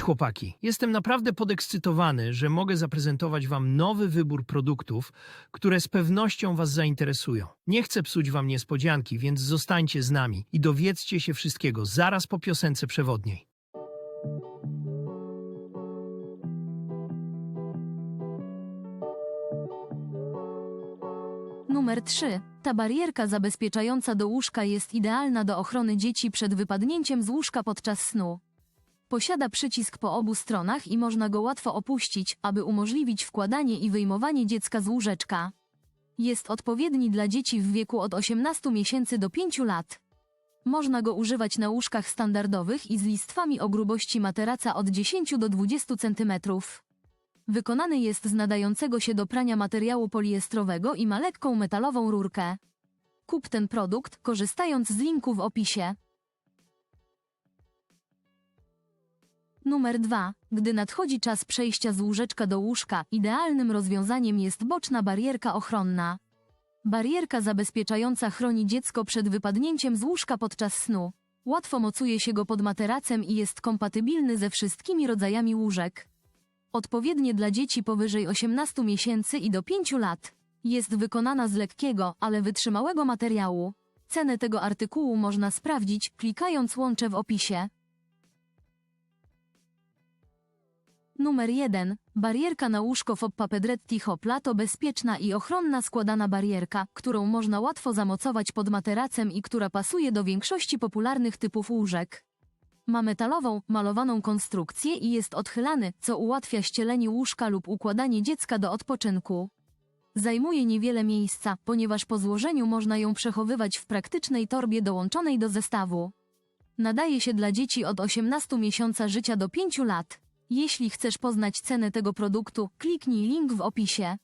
Chłopaki. Jestem naprawdę podekscytowany, że mogę zaprezentować wam nowy wybór produktów, które z pewnością was zainteresują. Nie chcę psuć wam niespodzianki, więc zostańcie z nami i dowiedzcie się wszystkiego zaraz po piosence przewodniej. Numer 3. Ta barierka zabezpieczająca do łóżka jest idealna do ochrony dzieci przed wypadnięciem z łóżka podczas snu. Posiada przycisk po obu stronach i można go łatwo opuścić, aby umożliwić wkładanie i wyjmowanie dziecka z łóżeczka. Jest odpowiedni dla dzieci w wieku od 18 miesięcy do 5 lat. Można go używać na łóżkach standardowych i z listwami o grubości materaca od 10 do 20 cm. Wykonany jest z nadającego się do prania materiału poliestrowego i ma lekką metalową rurkę. Kup ten produkt, korzystając z linku w opisie. Numer 2. Gdy nadchodzi czas przejścia z łóżeczka do łóżka, idealnym rozwiązaniem jest boczna barierka ochronna. Barierka zabezpieczająca chroni dziecko przed wypadnięciem z łóżka podczas snu. Łatwo mocuje się go pod materacem i jest kompatybilny ze wszystkimi rodzajami łóżek. Odpowiednie dla dzieci powyżej 18 miesięcy i do 5 lat. Jest wykonana z lekkiego, ale wytrzymałego materiału. Cenę tego artykułu można sprawdzić, klikając łącze w opisie. Numer 1. Barierka na łóżko Foppa Pedretti Hopla to bezpieczna i ochronna składana barierka, którą można łatwo zamocować pod materacem i która pasuje do większości popularnych typów łóżek. Ma metalową, malowaną konstrukcję i jest odchylany, co ułatwia ścielenie łóżka lub układanie dziecka do odpoczynku. Zajmuje niewiele miejsca, ponieważ po złożeniu można ją przechowywać w praktycznej torbie dołączonej do zestawu. Nadaje się dla dzieci od 18 miesiąca życia do 5 lat. Jeśli chcesz poznać cenę tego produktu, kliknij link w opisie.